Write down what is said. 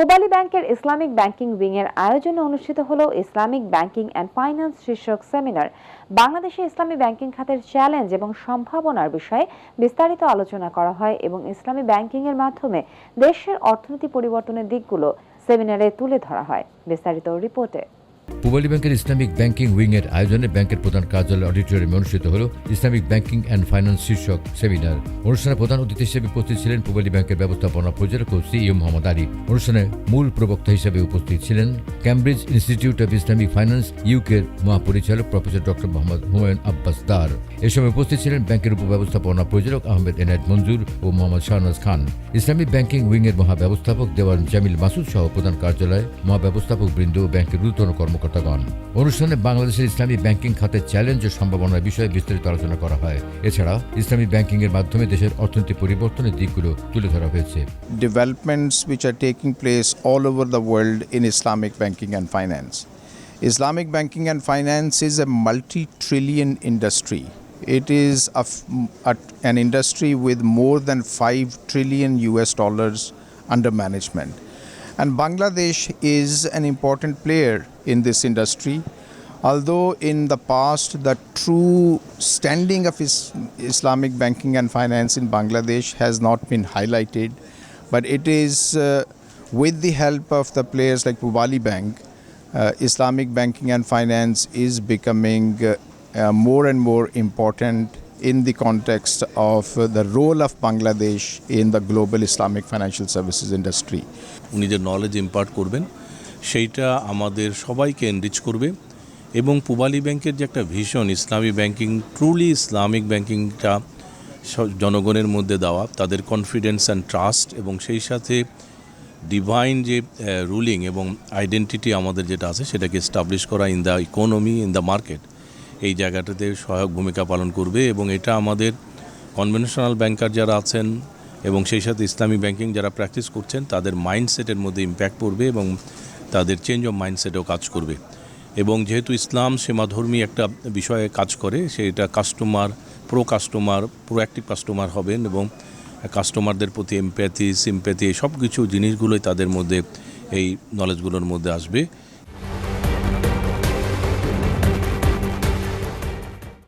পূবালী ব্যাংকের Islamic banking উইংয়ের আয়োজনে অনুষ্ঠিত হল ইসলামিক ব্যাংকিং অ্যান্ড ফাইন্যান্স শীর্ষক সেমিনার। বাংলাদেশে ইসলামী ব্যাংকিং খাতের চ্যালেঞ্জ এবং সম্ভাবনার বিষয়ে বিস্তারিত আলোচনা করা হয় এবং ইসলামী ব্যাংকিংয়ের মাধ্যমে দেশের অর্থনীতি পরিবর্তনের দিকগুলো সেমিনারে তুলে ধরা হয়। বিস্তারিত রিপোর্টে। পূবালী ব্যাংকের ইসলামিক ব্যাংকিং উইং এর আয়োজনে ব্যাংকের প্রধান কার্যালয় অডিটোরিয়ামে অনুষ্ঠিত হল ইসলামিক ব্যাংকিং অ্যান্ড ফাইন্যান্স শীর্ষক সেমিনার। অনুষ্ঠানে প্রধান অতিথি হিসেবে উপস্থিত ছিলেন পূবালী ব্যাংকের ব্যবস্থাপনা পরিচালক সিইও মোহাম্মদ আলী। অনুষ্ঠানে মূল প্রবক্তা হিসেবে উপস্থিত ছিলেন Cambridge Institute of Islamic Finance ইউকের মহাপরিচালক প্রফেসর ডক্টর মোহাম্মদ হুমায়ুন আব্বাস দার। এ সময় উপস্থিত ছিলেন ব্যাংকের উপব্যবস্থাপনা পরিচালক আহমেদ এনায়েত মঞ্জুর ও Mohammad Shahnaz Khan. Islamic banking wing এর মহাব্যবস্থাপক দেওয়ান জামিল মাসুদ সহ প্রধান কার্যালয় মহাব্যবস্থাপক বৃন্দ ও ব্যাংকের ঊর্ধ্বতন কর্মকর্তাগণ। অনুষ্ঠানে বাংলাদেশের ইসলামী ব্যাংকিং খাতের চ্যালেঞ্জ ও সম্ভাবনার বিষয়ে বিস্তারিত আলোচনা করা হয়। এছাড়া ইসলামী ব্যাংকিং এর মাধ্যমে দেশের অর্থনৈতিক পরিবর্তনের দিকগুলো তুলে ধরা হয়েছে। Developments which are taking place all over the world in Islamic banking and finance Islamic banking and finance is a multi trillion industry it is an industry with more than five trillion US dollars under management And Bangladesh is an important player in this industry. Although in the past, the true standing of is- Islamic banking and finance in Bangladesh has not been highlighted, but it is uh, with the help of the players like Pubali Bank, uh, Islamic banking and finance is becoming uh, uh, more and more important in the context of the role of Bangladesh in the global Islamic financial services industry. উনি যে knowledge impart করবেন, সেইটা আমাদের সবাইকে enrich করবে এবং পুবালি ব্যাংকের যে একটা ভীষণ ইসলামী ব্যাংকিং ট্রুলি ইসলামিক ব্যাংকিংটা জনগণের মধ্যে দেওয়া, তাদের কনফিডেন্স অ্যান্ড ট্রাস্ট এবং সেই সাথে ডিভাইন যে রুলিং এবং আইডেন্টিটি আমাদের যেটা আছে, সেটাকে এস্টাবলিশ করা in the economy in the market এই জায়গাটাতে সহায়ক ভূমিকা পালন করবে এবং এটা আমাদের কনভেনশনাল ব্যাংকার যারা আছেন এবং সেই সাথে ইসলামী ব্যাংকিং যারা প্র্যাকটিস করছেন, তাদের মাইন্ডসেটের মধ্যে ইম্প্যাক্ট পড়বে এবং তাদের চেঞ্জ অফ মাইন্ডসেটেও কাজ করবে। এবং যেহেতু ইসলাম সীমাধর্মী একটা বিষয়ে কাজ করে, সেটা customer pro customer proactive customer হবেন এবং কাস্টমারদের প্রতি এমপ্যাথি সিম্প্যাথি সব কিছু জিনিসগুলোই তাদের মধ্যে এই নলেজগুলোর মধ্যে আসবে।